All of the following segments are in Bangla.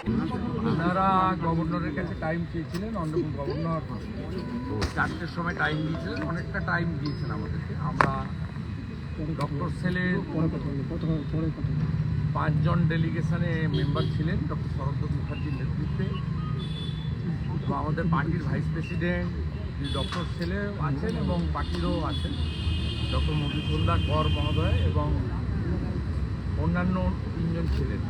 ওনারা গভর্নরের কাছে টাইম চেয়েছিলেন অনারেবল গভর্নর চারটের সময় টাইম দিয়েছিলেন, অনেকটা টাইম দিয়েছেন আমাদেরকে। আমরা ডক্টর সেলের পাঁচজন ডেলিগেশনে মেম্বার ছিলেন ডক্টর শরদ মুখার্জির নেতৃত্বে। আমাদের পার্টির ভাইস প্রেসিডেন্ট ডক্টর সেলে আছেন এবং পার্টিরও আছেন ডক্টর মধুসূন্দর কর মহোদয় এবং অন্যান্য তিনজন ছিলেন।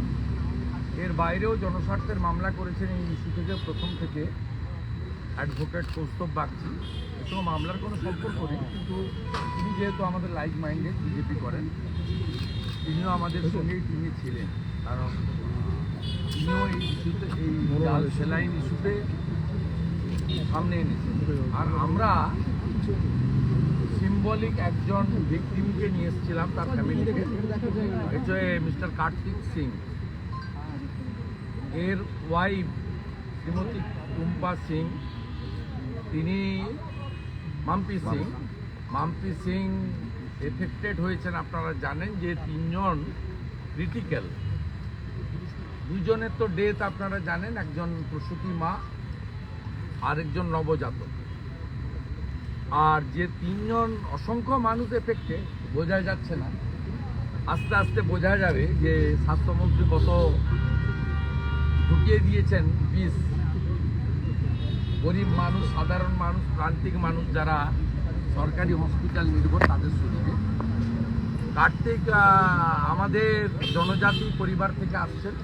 এর বাইরেও জনস্বার্থের মামলা করেছেন এই ইস্যু থেকে প্রথম থেকে। অ্যাডভোকেট কৌস্তব বাগচি এসব মামলার কোনো সম্পর্ক নেই, কিন্তু তিনি যেহেতু আমাদের লাইক মাইন্ডেড বিজেপি করেন, তিনিও আমাদের সঙ্গেই তিনি ছিলেন। কারণ, তিনিও এই ইস্যুতে, এই লাল সেলাইন ইস্যুতে সামনে এনেছেন। আর আমরা সিম্বলিক একজন ভিকটিমকে নিয়ে এসেছিলাম তার ফ্যামিলি থেকে হচ্ছে মিস্টার কার্তিক সিং। এর ওয়াইফ শ্রীমতী টুম্পা সিং তিনি মাম্পি সিং। মাম্পি সিং। এফেক্টেড হয়েছেন আপনারা জানেন যে তিনজন ক্রিটিক্যাল দুজনের তো ডেথ আপনারা জানেন একজন প্রসূতি মা আরেকজন নবজাতক। আর যে তিনজন অসংখ্য মানুষ এফেক্টে বোঝা যাচ্ছে না। আস্তে আস্তে বোঝা যাবে যে স্বাস্থ্যমন্ত্রী কত ঢুকিয়ে দিয়েছেন বিষ। গরিব মানুষ, সাধারণ মানুষ, প্রান্তিক মানুষ যারা সরকারি হসপিটাল নির্ভর তাদের শরীরে কার্তিক আমাদের জনজাতি পরিবার থেকে আসছেন,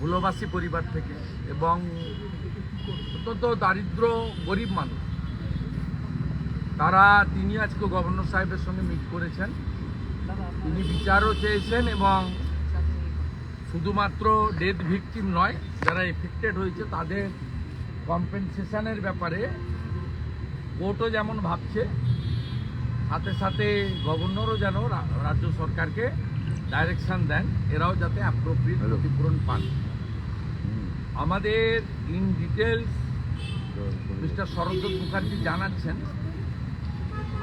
মূলবাসী পরিবার থেকে এবং অত্যন্ত দারিদ্র গরিব মানুষ। তারা তিনি আজকে গভর্নর সাহেবের সঙ্গে মিট করেছেন। তিনি বিচারও চেয়েছেন এবং শুধুমাত্র ডেথ ভিকটিম নয় যারা এফেক্টেড হয়েছে তাদের কম্পেনসেশনের ব্যাপারে কোর্টও যেমন ভাবছে সাথে সাথে গভর্নরও যেন রাজ্য সরকারকে ডাইরেকশান দেন এরাও যাতে অ্যাপ্রোপ্রিয়েট ক্ষতিপূরণ পান। আমাদের in details mister Sharad Dutta Mukherjee জানাচ্ছেন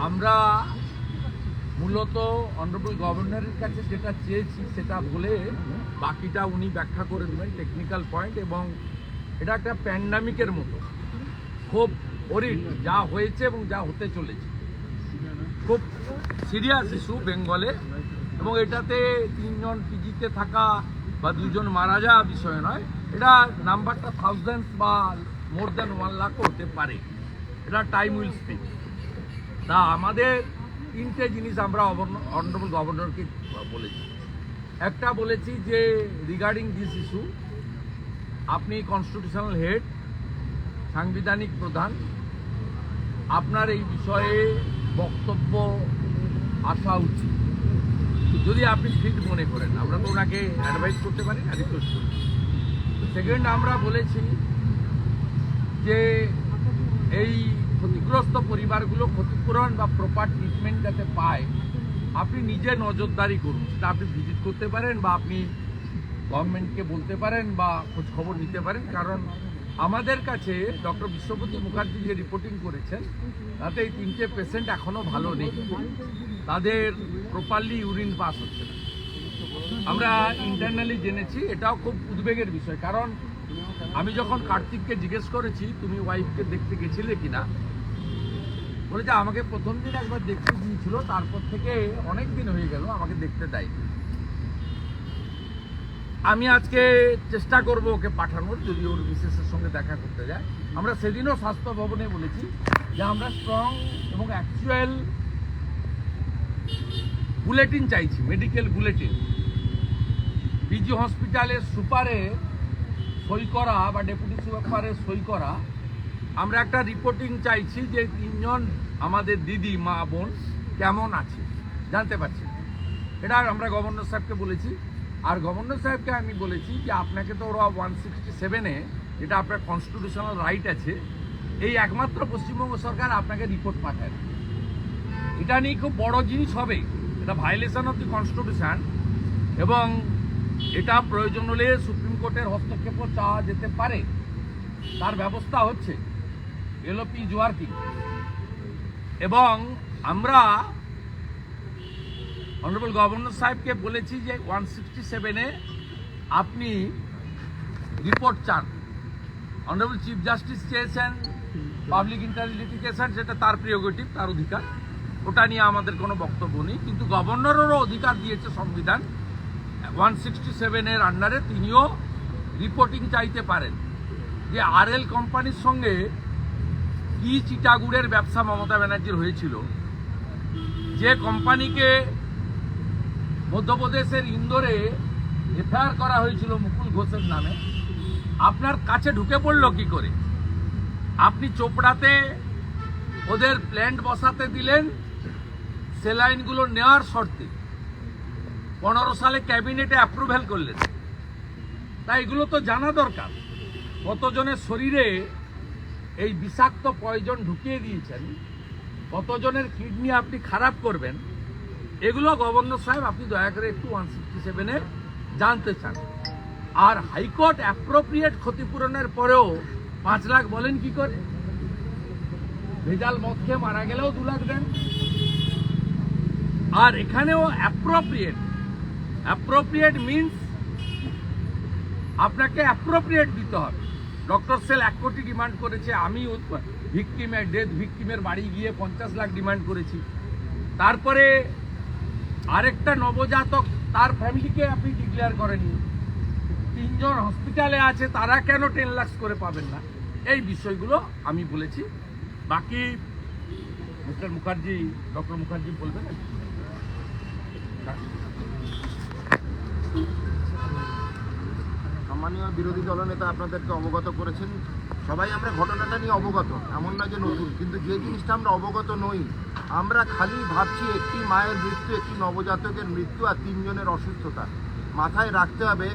আমরা মূলত অনারেবল গভর্নরের কাছে যেটা চেয়েছি, সেটা বলে বাকিটা উনি ব্যাখ্যা করে দেবেন টেকনিক্যাল পয়েন্ট এবং এটা একটা প্যান্ডামিকের মতো। খুব ওরিড যা হয়েছে এবং যা হতে চলেছে। খুব সিরিয়াস ইস্যু বেঙ্গলে এবং এটাতে তিনজন পিজিতে থাকা বা দুজন মারা যাওয়া বিষয় নয়, এটা নাম্বারটা থাউজেন্ডস বা মোর দ্যান ওয়ান লাখ হতে পারে। এটা টাইম উইল স্পিক তা আমাদের তিনটে জিনিস আমরা অনারেবল গভর্নরকে বলেছি। একটা বলেছি যে রিগার্ডিং দিস ইস্যু আপনি কনস্টিটিউশনাল হেড সাংবিধানিক প্রধান, আপনার এই বিষয়ে বক্তব্য আসা উচিত। যদি আপনি ফিট মনে করেন, আমরা তো ওনাকে অ্যাডভাইস করতে পারি না রিকোয়েস্ট করি। সেকেন্ড আমরা বলেছি যে, এই ক্ষতিগ্রস্ত পরিবারগুলো ক্ষতিপূরণ বা প্রপার ট্রিটমেন্ট যাতে পায়, আপনি নিজে নজরদারি করুন। সেটা আপনি ভিজিট করতে পারেন বা আপনি গভর্নমেন্টকে বলতে পারেন বা খোঁজ খবর নিতে পারেন। কারণ আমাদের কাছে ডক্টর বিশ্বপতি মুখার্জি যে রিপোর্টিং করেছেন, তাতে এই তিনটে পেশেন্ট এখনও ভালো নেই। তাদের প্রপারলি ইউরিন পাস হচ্ছে না। আমরা ইন্টারনালি জেনেছি, এটাও খুব উদ্বেগের বিষয়। কারণ আমি যখন কার্তিককে জিজ্ঞেস করেছি, তুমি ওয়াইফকে দেখতে গেছিলে কিনা? বলে যে আমাকে প্রথম দিন একবার দেখতে দিয়েছিল, তারপর থেকে অনেক দিন হয়ে গেল, আমাকে দেখতে দেয়নি। আমি আজকে চেষ্টা করব ওকে পাঠানোর, যদি ওর বিশেষের সঙ্গে দেখা করতে যায়। আমরা সেদিনও স্বাস্থ্য ভবনে বলেছি যে আমরা স্ট্রং এবং অ্যাকচুয়াল বুলেটিন চাইছি মেডিকেল বুলেটিন পিজি হসপিটালের সুপারে সই করা বা ডেপুটি সুপারে সই করা আমরা একটা রিপোর্টিং চাইছি যে তিনজন আমাদের দিদি, মা, বোন কেমন আছে? জানতে পারছি। এটা আমরা গভর্নর সাহেবকে বলেছি। আর গভর্নর সাহেবকে আমি বলেছি যে আপনাকে তো ওরা ওয়ান সিক্সটি সেভেনে যেটা আপনার কনস্টিটিউশনাল রাইট আছে, এই একমাত্র পশ্চিমবঙ্গ সরকার আপনাকে রিপোর্ট পাঠায়। এটা নিয়ে খুব বড় জিনিস হবে। এটা ভায়োলেশন অফ দি কনস্টিটিউশন এবং এটা প্রয়োজন হলে সুপ্রিম কোর্টের হস্তক্ষেপও চাওয়া যেতে পারে। তার ব্যবস্থা হচ্ছে। এলওপি জোয়ার্কিং এবং আমরা অনারেবল গভর্নর সাহেবকে বলেছি যে ওয়ান সিক্সটি সেভেনে আপনি রিপোর্ট চান। অনারেবল চিফ জাস্টিস চেয়েছেন পাবলিক ইন্টারলিটিকেশন সেটা তার প্রিয়োগেটিভ তার অধিকার। ওটা নিয়ে আমাদের কোনো বক্তব্য নেই। কিন্তু গভর্নরেরও অধিকার দিয়েছে সংবিধান। ওয়ান সিক্সটি সেভেনের আন্ডারে তিনিও রিপোর্টিং চাইতে পারেন। যে আরএল কোম্পানির সঙ্গে কি চিটাগুড়ের ব্যবসা মমতা ব্যানার্জির হয়েছিল। যে কোম্পানিকে মধ্যপ্রদেশের ইন্দোরে এফআইআর করা হয়েছিল মুকুল ঘোষের নামে, আপনার কাছে ঢুকে পড়ল কি করে? আপনি চোপড়াতে ওদের প্ল্যান্ট বসাতে দিলেন সেলাইনগুলো নেওয়ার শর্তে। পনেরো সালে ক্যাবিনেটে অ্যাপ্রুভ্যাল করলেন। তাই এগুলো তো জানা দরকার। কতজনের শরীরে এই বিষাক্ত পয়জন ঢুকিয়ে দিয়েছেন। কতজনের কিডনি আপনি খারাপ করবেন? এগুলো গভর্নর সাহেব, আপনি দয়া করে একটু ওয়ান সিক্সটি সেভেনে জানতে চান। আর হাইকোর্ট অ্যাপ্রোপ্রিয়েট ক্ষতিপূরণের পরেও পাঁচ লাখ বলেন কি করে? ভেজাল মদ খেয়ে মারা গেলেও দু লাখ দেন। আর এখানেও অ্যাপ্রোপ্রিয়েট অ্যাপ্রোপ্রিয়েট মিনস আপনাকে অ্যাপ্রোপ্রিয়েট দিতে হবে। ডক্টর সেল এক কোটি ডিমান্ড করেছে, আমি ভিকটিমের ডেথ ভিকটিমের বাড়ি গিয়ে পঞ্চাশ লাখ ডিমান্ড করেছি। তারপরে আরেকটা নবজাতক, তার ফ্যামিলিকে আপনি ডিক্লেয়ার করেননি। তিনজন হসপিটালে আছে, তারা কেন টেন লাখ করে পাবেন না? এই বিষয়গুলো আমি বলেছি। বাকি মিস্টার মুখার্জি ডক্টর মুখার্জি বলবেন? সম্মানীয় বিরোধী দলনেতা আপনাদেরকে অবগত করেছেন। সবাই আমরা ঘটনাটা নিয়ে অবগত, এমন না যে নতুন, কিন্তু যে জিনিসটা আমরা অবগত নই, আমরা খালি ভাবছি একটি মায়ের মৃত্যু, একটি নবজাতকের মৃত্যু আর তিনজনের অসুস্থতা। মাথায় রাখতে হবে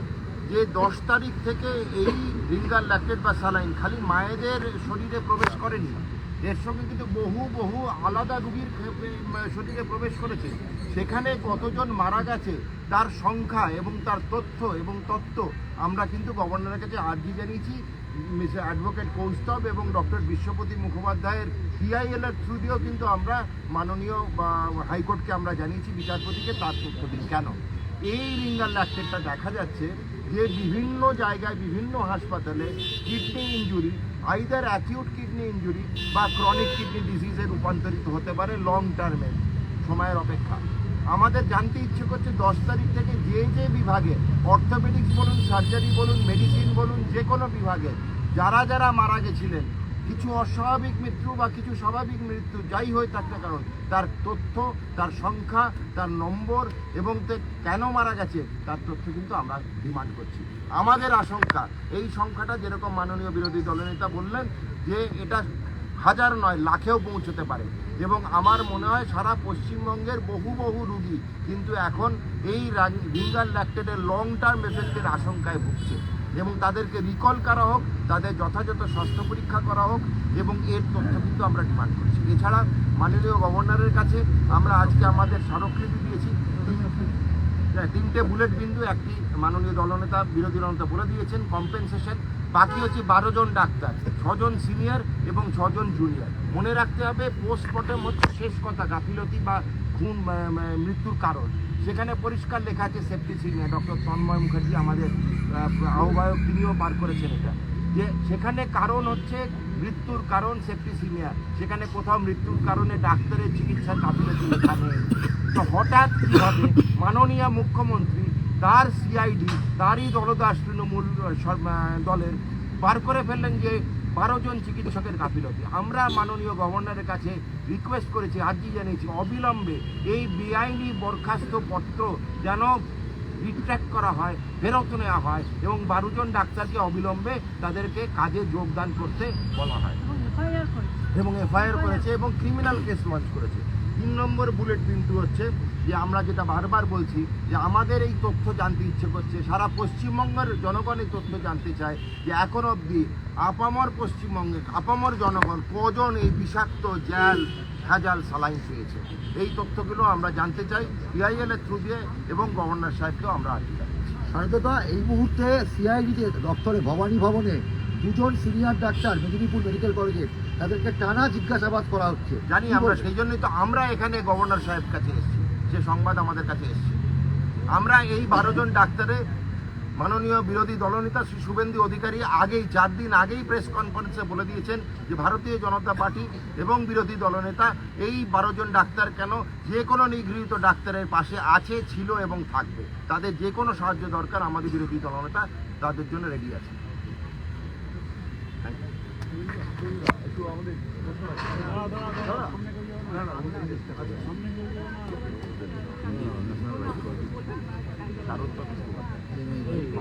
যে দশ তারিখ থেকে এই রিঙ্গার ল্যাকটেড বা সালাইন খালি মায়েদের শরীরে প্রবেশ করেনি। এর সঙ্গে কিন্তু বহু বহু আলাদা রুগীর শরীরে প্রবেশ করেছে। সেখানে কতজন মারা গেছে, তার সংখ্যা এবং তার তথ্য এবং তত্ত্ব আমরা কিন্তু গভর্নরের কাছে আর্জি জানিয়েছি। মিস্টার অ্যাডভোকেট কৌস্তব এবং ডক্টর বিশ্বপতি মুখোপাধ্যায়ের পিআইএল এর থ্রু দিয়েও কিন্তু আমরা মাননীয় বা হাইকোর্টকে আমরা জানিয়েছি, বিচারপতিকে তার তথ্য দিন। কেন? এই রিঙ্গার ল্যাকটেটটা দেখা যাচ্ছে যে বিভিন্ন জায়গায়, বিভিন্ন হাসপাতালে kidney injury either acute kidney injury বা ক্রনিক কিডনি ডিজিজে রূপান্তরিত হতে পারে লং টার্মে সময়ের অপেক্ষা। আমাদের জানতে ইচ্ছে করছে দশ তারিখ থেকে যে যে বিভাগে অর্থোপেডিক্স বলুন সার্জারি বলুন মেডিসিন বলুন, যে কোনো বিভাগে যারা যারা মারা গেছিলেন কিছু অস্বাভাবিক মৃত্যু বা কিছু স্বাভাবিক মৃত্যু যাই হয়ে থাক না কারণ। তার তথ্য, তার সংখ্যা, তার নম্বর এবং তে কেন মারা গেছে, তার তথ্য কিন্তু আমরা ডিমান্ড করছি। আমাদের আশঙ্কা, এই সংখ্যাটা যেরকম মাননীয় বিরোধী দলনেতা বললেন যে এটা হাজার নয়, লাখেও পৌঁছতে পারে। এবং আমার মনে হয় সারা পশ্চিমবঙ্গের বহু বহু রুগী কিন্তু এখন এই রিঙ্গার ল্যাকটেডের লং টার্ম এফেক্টের আশঙ্কায় ভুগছে। এবং তাদেরকে রিকল করা হোক, তাদের যথাযথ স্বাস্থ্য পরীক্ষা করা হোক এবং এর তথ্য কিন্তু আমরা ডিমান্ড করছি। এছাড়া মাননীয় গভর্নরের কাছে আমরা আজকে আমাদের স্মারকলিপি দিয়েছি। তিনটে বুলেট বিন্দু, একটি মাননীয় দলনেতা বিরোধী দলনেতা বলে দিয়েছেন কম্পেনসেশন বাকি হচ্ছে বারো জন ডাক্তার, ছজন সিনিয়র এবং ছজন জুনিয়র মনে রাখতে হবে পোস্টমর্টম হচ্ছে শেষ কথা, গাফিলতি বা খুন মৃত্যুর কারণ। সেখানে পরিষ্কার লেখা আছে safety senior doctor Tanmoy Mukherjee আমাদের আহ্বায়ক, তিনিও পার করেছেন এটা। যে সেখানে কারণ হচ্ছে মৃত্যুর কারণ সেফটি সিনিয়র সেখানে কোথাও মৃত্যুর কারণে ডাক্তারের চিকিৎসা গাফিলতি নেই তো হঠাৎ কি হবে? মাননীয় মুখ্যমন্ত্রী, তার সিআইডি তারই দলদাস তৃণমূল দলের বার করে ফেললেন যে বারো জন চিকিৎসকের গাফিলতি। আমরা মাননীয় গভর্নরের কাছে রিকোয়েস্ট করেছি আর্জি জানিয়েছি অবিলম্বে এই বেআইনি বরখাস্ত পত্র যেন রিট্র্যাক্ট করা হয় ফেরত নেওয়া হয় এবং বারো জন ডাক্তারকে অবিলম্বে তাদেরকে কাজে যোগদান করতে বলা হয়। এবং এফআইআর করেছে। এবং ক্রিমিনাল কেস লঞ্চ করেছে। তিন নম্বর বুলেট কিন্তু হচ্ছে যে আমরা যেটা বারবার বলছি যে আমাদের এই তথ্য জানতে ইচ্ছে করছে। সারা পশ্চিমবঙ্গের জনগণ এই তথ্য জানতে চায় যে এখন অবধি আপামর পশ্চিমবঙ্গে আপামর জনগণ কজন এই বিষাক্ত জ্যাল ভেজাল সালাইন পেয়েছে? এই তথ্যগুলো আমরা জানতে চাই এর থ্রু দিয়ে এবং গভর্নর সাহেবকেও আমরা আর্জি জানাচ্ছি। সারদাদা এই মুহূর্তে সিআইডিতে দপ্তরে ভবানী ভবনে দুজন সিনিয়র ডাক্তার মেদিনীপুর মেডিকেল কলেজে তাদেরকে টানা জিজ্ঞাসাবাদ করা হচ্ছে। জানি আমরা সেই জন্যই তো আমরা এখানে গভর্নর সাহেব কাছে এসেছি। যে সংবাদ আমাদের কাছে এসেছে। আমরা এই বারো জন ডাক্তারে মাননীয় বিরোধী দলনেতা শ্রী শুভেন্দু অধিকারী আগেই, চার দিন আগেই প্রেস কনফারেন্সে বলে দিয়েছেন যে ভারতীয় জনতা পার্টি এবং বিরোধী দলনেতা এই বারো জন ডাক্তার কেন যে কোনো নিগৃহীত ডাক্তারের পাশে আছে, ছিল এবং থাকবে। তাদের যে কোনো সাহায্য দরকার আমাদের বিরোধী দলনেতা তাদের জন্য রেডি আছে। বাংলায়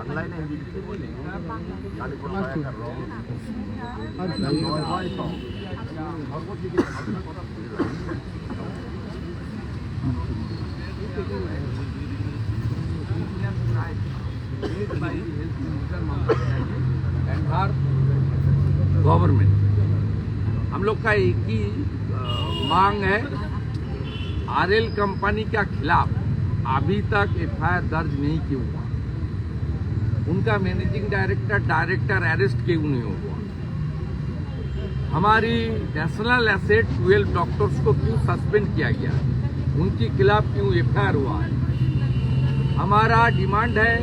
না হিন্দিতে বলি তাহলে কোনো একটা রং নয় হয় তো সর্বদিকে ভাবনা করা made by Health Minister Mamata Banerjee and her government. हम लोग का एक ही अ, मांग है आरएल कंपनी के खिलाफ अभी तक एफआईआर दर्ज नहीं क्यों हुआ? उनका मैनेजिंग डायरेक्टर डायरेक्टर अरेस्ट क्यों नहीं हुआ? हमारी नेशनल एसेट ट्वेल्व डॉक्टर्स को क्यों सस्पेंड किया गया? उनके खिलाफ क्यों एफआईआर हुआ है? हमारा डिमांड है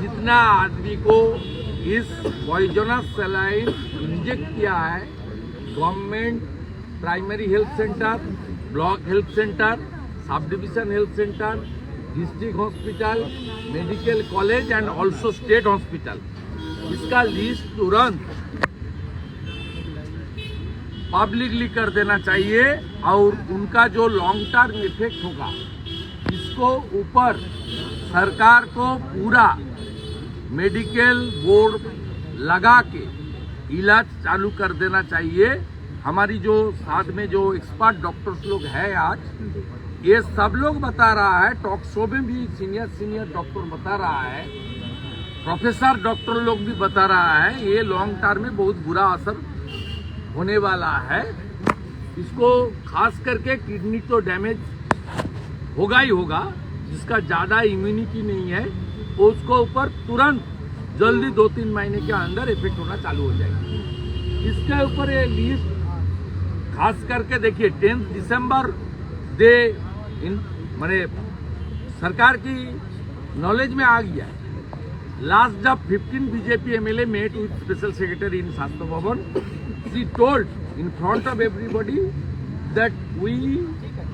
जितना आदमी को इस पॉइजनस सलाइन इंजेक्ट किया है government primary health centre block health centre sub division health centre district hospital medical college and also state hospital इसका लिस्ट तुरंत पब्लिकली कर देना चाहिए और उनका जो लॉन्ग टर्म इफ़ेक्ट होगा, इसको ऊपर सरकार को पूरा मेडिकल बोर्ड लगा के इलाज चालू कर देना चाहिए। हमारी जो साथ में जो एक्सपर्ट डॉक्टर्स लोग हैं आज, ये सब लोग बता रहा है टॉक शो में भी सीनियर सीनियर डॉक्टर बता रहा है प्रोफेसर डॉक्टर लोग भी बता रहा है, ये लॉन्ग टर्म में बहुत बुरा असर होने वाला है। इसको खास करके किडनी तो डैमेज होगा ही होगा, जिसका ज़्यादा इम्यूनिटी नहीं है, उसको ऊपर तुरंत जल्दी दो तीन महीने के अंदर इफ़ेक्ट होना चालू हो जाएगी। इसके ऊपर ये लिस्ट खास करके देखिए टेंथ दिसंबर दे इन माने सरकार की नॉलेज में आ गया लास्ट जब 15 BJP MLA met with special secretary in Shastra Bhavan she told in front of everybody that we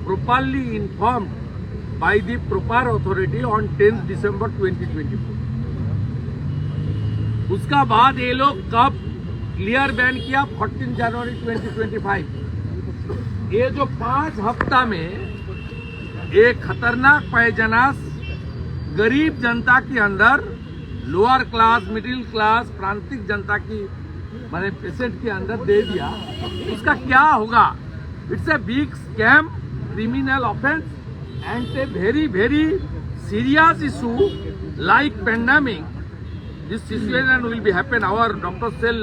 properly informed by the proper authority on 10th December 2024. उसका बाद ये लोग कब क्लियर बैन किया? 14 जनवरी 2025 ये जो पाँच हफ़्ता में एक खतरनाक पैजनास गरीब जनता के अंदर लोअर क्लास मिडिल क्लास प्रांतिक जनता की, मैंने पेशेंट के अंदर दे दिया, उसका क्या होगा? It's a big scam criminal offence and a very very serious issue like pandemic this situation will be happen. Our dr cell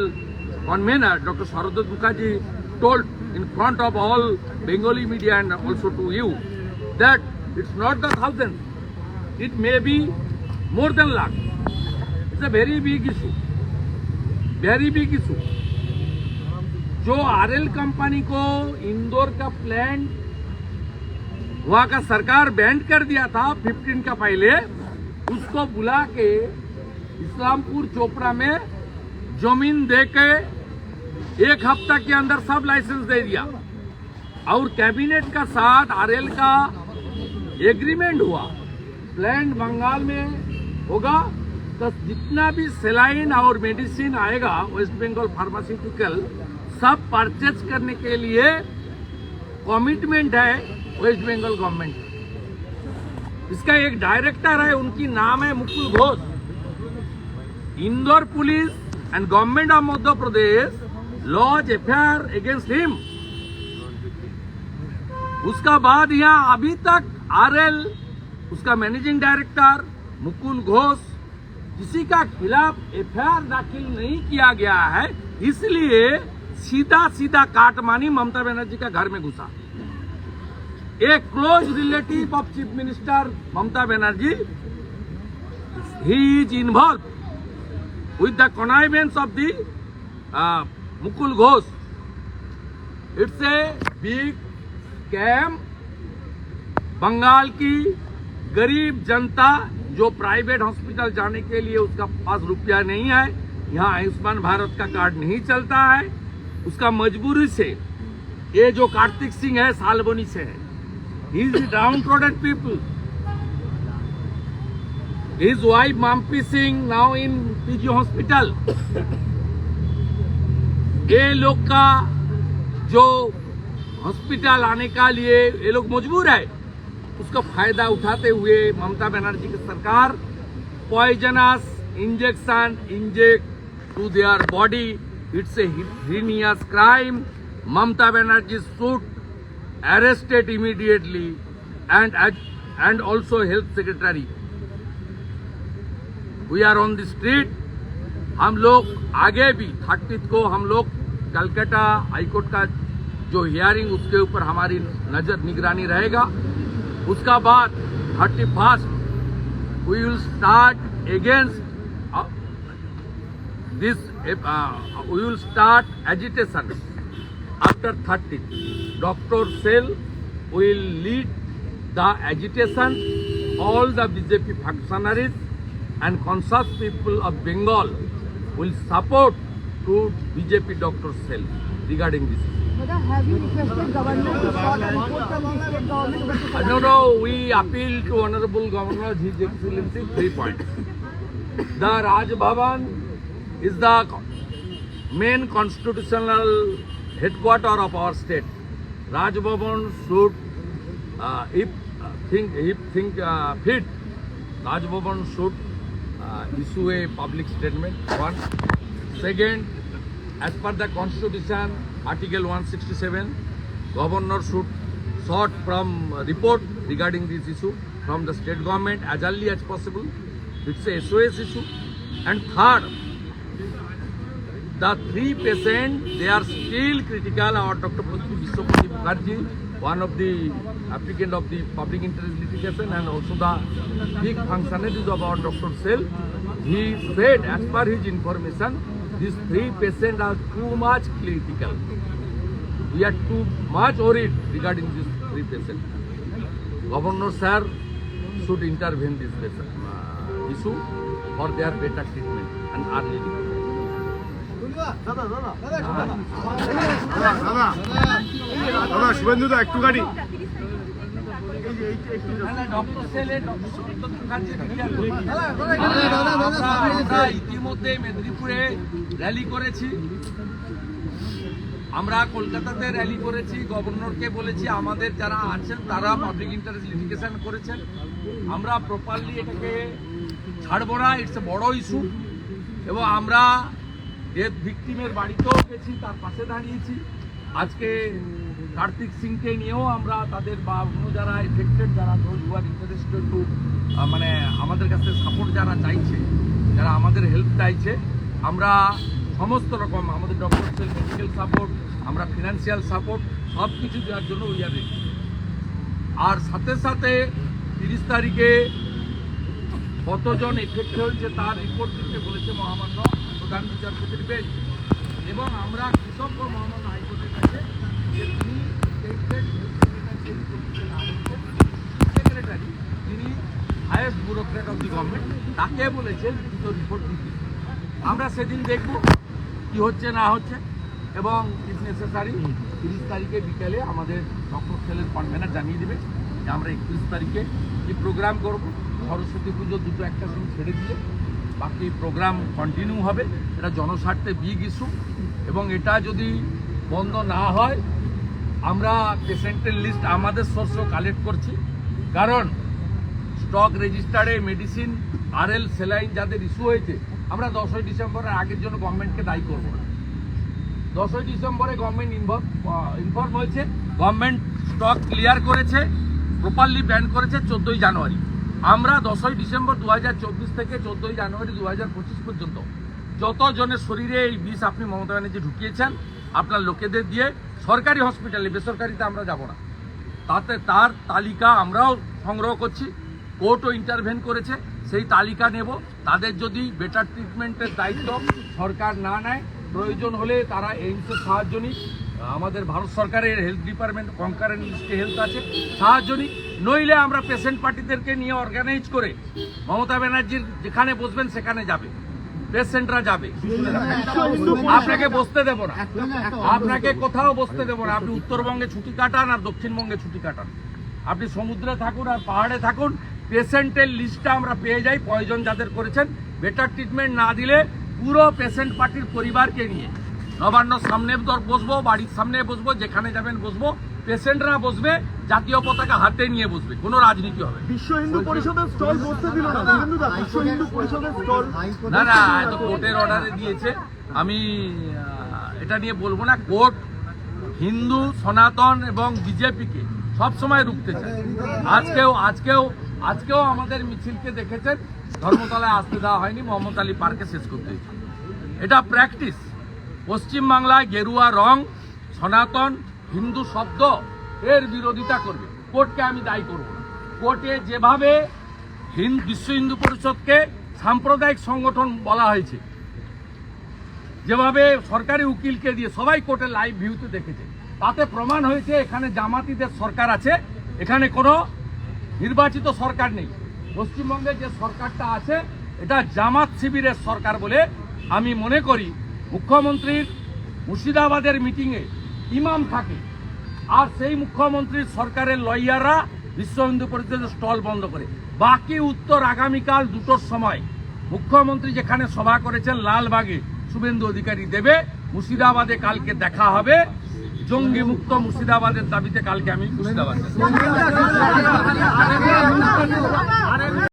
convener dr Saradot Mukherjee told in front of all bengali media and also to you that it's not the thousands it may be more than lakh it's a very big issue very big issue जो आरएल कंपनी को इंदौर का प्लांट वहाँ का सरकार बैंड कर दिया था 15 का पहले उसको बुला के इस्लामपुर चोपड़ा में ज़मीन दे के एक हफ़्ता के अंदर सब लाइसेंस दे दिया। और कैबिनेट का साथ आरएल का एग्रीमेंट हुआ। प्लांट बंगाल में होगा तो जितना भी सेलाइन और मेडिसिन आएगा, वेस्ट बंगाल फार्मास्यूटिकल, सब परचेज करने के लिए कमिटमेंट है वेस्ट बंगाल गवर्नमेंट इसका एक डायरेक्टर है, उनकी नाम है Mukul Ghosh. Indore police and government of Madhya Pradesh lodge F against him उसका बाद यहाँ अभी तक आरएल उसका मैनेजिंग डायरेक्टर मुकुंद घोष, किसी का खिलाफ एफआईआर दाखिल नहीं किया गया है, इसलिए सीधा सीधा काटमानी ममता बनर्जी का घर में घुसा। एक close relative of chief minister Mamata Banerjee he is involve with the connivance of the uh, Ghosh it's a big scam. Bengal की गरीब जनता जो प्राइवेट हॉस्पिटल जाने के लिए उसका पास रुपया नहीं है यहाँ आयुष्मान भारत का कार्ड नहीं चलता है उसका मजबूरी से ये जो कार्तिक सिंह है सालबनी से है is downtrodden people His wife Mampi Singh now in PG hospital. ये लोग का, जो हॉस्पिटल आने का लिए ये लोग मजबूर है। उसका फ़ायदा उठाते हुए ममता बनर्जी की सरकार poisonous injection inject to their body it's a heinous crime mamta banerjee should arrested immediately and and also health secretary. We are on the street हम लोग आगे भी, थर्टीथ को हम लोग कलकत्ता हाईकोर्ट का जो हियरिंग उसके ऊपर हमारी नज़र निगरानी रहेगा। उसका बाद thirty first we will start against this we will start agitation after thirty doctor cell will lead the agitation all the BJP functionaries and conscious people of Bengal will support to BJP Dr. Sel regarding this. Have you requested government to sort a report from the government Uh, no, no, we appeal to Honorable Governor His Excellency three points. The Raj Bhavan is the main constitutional headquarter of our state. Raj Bhavan should, uh, if uh, think if think uh, fit, Raj Bhavan should uh, issue a public statement. One. Second, as per the constitution, Article 167, Governor should sort from uh, report regarding this issue from the state government as early as possible. It's a SOS issue. And third, the three patients, they are still critical. Our Dr. Vishwapati Mukherjee, one of the applicant of the public interest litigation and also the big functionaries of our Dr. Sel, he said as per his information, these three patients are too much critical. We are too much worried regarding these three patients. Governor sir should intervene this patient, uh, issue for their better treatment and early গাড়ি ইতিমধ্যে মেদিনীপুরে র্যালি করেছি। আমরা কলকাতাতে র্যালি করেছি, গভর্নরকে বলেছি, আমাদের যারা আছেন, তারা পাবলিক ইন্টারেস্ট লিটিগেশন করেছেন। আমরা প্রপারলি এটাকে ছাড়বো না ইটস এ বড় ইস্যু এবং আমরা ডেথ ভিকটিমের বাড়িতেও গেছি, তার পাশে দাঁড়িয়েছি। আজকে কার্তিক সিংকে নিয়েও আমরা তাদের বা অন্য যারা এফেক্টেড যারা ধোজ হু আর ইন্টারেস্টেড টু মানে আমাদের কাছে সাপোর্ট যারা চাইছে, যারা আমাদের হেল্প চাইছে আমরা সমস্ত রকম, আমাদের ডক্টর মেডিকেল সাপোর্ট আমরা ফিনান্সিয়াল সাপোর্ট সব কিছু দেওয়ার জন্য উই আর আর সাথে সাথে তিরিশ তারিখে কতজন এফেক্ট হয়েছে তার রিপোর্ট দিতে বলেছে মহামান্য প্রধান বিচারপতির বেঞ্চ এবং আমরা কৃষক মহামান্য হাইকোর্টের কাছে যে তিনি সেক্রেটারি তিনি highest bureaucrat of the government তাকে বলেছেন দুটো রিপোর্ট দিতে। আমরা সেদিন দেখব কি হচ্ছে, না হচ্ছে, এবং ইফ নেসেসারি তিরিশ তারিখে বিকেলে আমাদের ডক্টর সেলের কনভেনার জানিয়ে দেবে যে আমরা একত্রিশ তারিখে কি প্রোগ্রাম করব। সরস্বতী পুজো দুটো একটা দিন ছেড়ে দিয়ে বাকি প্রোগ্রাম কন্টিনিউ হবে। এটা জনস্বার্থে বিগ ইস্যু এবং এটা যদি বন্ধ না হয়, আমরা পেশেন্টের লিস্ট আমাদের সোর্সও কালেক্ট করছি। কারণ স্টক রেজিস্টারে মেডিসিন আরএল সেলাইন যাদের ইস্যু হয়েছে আমরা দশই ডিসেম্বরের আগের জন্য গভর্নমেন্টকে দায়ী করব না। দশই ডিসেম্বরে গভর্নমেন্ট ইনভলভ ইনফর্ম হয়েছে। গভর্নমেন্ট স্টক ক্লিয়ার করেছে প্রপারলি ব্যান করেছে চোদ্দোই জানুয়ারি। আমরা দশই ডিসেম্বর দু হাজার চব্বিশ থেকে চোদ্দোই জানুয়ারি দু হাজার পঁচিশ পর্যন্ত যত জনের শরীরে এই বিষ আপনি মমতা ব্যানার্জি ঢুকিয়েছেন, আপনার লোকেদের দিয়ে সরকারি হসপিটালে বেসরকারিতে আমরা যাব না। তাতে তার তালিকা আমরাও সংগ্রহ করছি। কোর্টও ইন্টারভেন করেছে, সেই তালিকা নেব। তাদের যদি বেটার ট্রিটমেন্টের দায়িত্ব সরকার না নেয়, প্রয়োজন হলে তারা এইমসের সাহায্য নিক। আমাদের ভারত সরকারের হেলথ ডিপার্টমেন্ট কনকারেন্ট লিস্টে হেলথ আছে, সাহায্য নিই নইলে আমরা পেশেন্ট পার্টিদেরকে নিয়ে অর্গানাইজ করে মমতা ব্যানার্জির যেখানে বসবেন সেখানে যাবে। পেশেন্টরা যাবে। আপনাকে বসতে দেবো না। আপনাকে কোথাও বসতে দেবো না। আপনি উত্তরবঙ্গে ছুটি কাটান আর দক্ষিণবঙ্গে ছুটি কাটান। আপনি সমুদ্রে থাকুন আর পাহাড়ে থাকুন। পেশেন্টের লিস্টটা আমরা পেয়ে যাই প্রয়োজন যাদের করেছেন। বেটার ট্রিটমেন্ট না দিলে পুরো পেশেন্ট পার্টির পরিবারকে নিয়ে। নবান্ন সামনে দর বসবো বাড়ির সামনে বসবো যেখানে যাবেন বসবো। পেশেন্টরা বসবে জাতীয় পতাকা হাতে নিয়ে বসবে কোনো রাজনীতি হবে বিশ্ব হিন্দু পরিষদের স্টল বসতে দিল না বিশ্ব হিন্দু পরিষদের স্টল না কোর্টের অর্ডারে দিয়েছে। আমি এটা নিয়ে বলব না কোর্ট হিন্দু সনাতন এবং বিজেপিকে সবসময় রুখতে চায়। আজকেও আজকেও আজকেও আমাদের মিছিলকে দেখেছেন, ধর্মতলায় আসতে দেওয়া হয়নি, মোহাম্মদ আলী পার্কে শেষ করতে এটা প্র্যাকটিস। পশ্চিমবাংলায় গেরুয়া রং, সনাতন, হিন্দু শব্দ, এর বিরোধিতা করবে। কোর্টকে আমি দায়ী করব না। কোর্টে যেভাবে বিশ্ব হিন্দু পরিষদকে সাম্প্রদায়িক সংগঠন বলা হয়েছে, যেভাবে সরকারি উকিলকে দিয়ে সবাই কোর্টে লাইভ ভিউতে দেখেছে, তাতে প্রমাণ হয়েছে এখানে জামাতিদের সরকার আছে, এখানে কোনো নির্বাচিত সরকার নেই। পশ্চিমবঙ্গে যে সরকারটা আছে, এটা জামাত শিবিরের সরকার বলে আমি মনে করি। মুখ্যমন্ত্রীর মুর্শিদাবাদের মিটিংয়ে ইমাম থাকে। আর সেই মুখ্যমন্ত্রীর সরকারের লয়াররা বিশ্ব হিন্দু পরিষদের স্টল বন্ধ করে। বাকি উত্তর আগামীকাল দুটোর সময় মুখ্যমন্ত্রী যেখানে সভা করেছেন, লালবাগে শুভেন্দু অধিকারী দেবে। মুর্শিদাবাদে কালকে দেখা হবে। জঙ্গি মুক্ত মুর্শিদাবাদের দাবিতে কালকে আমি মুর্শিদাবাদ।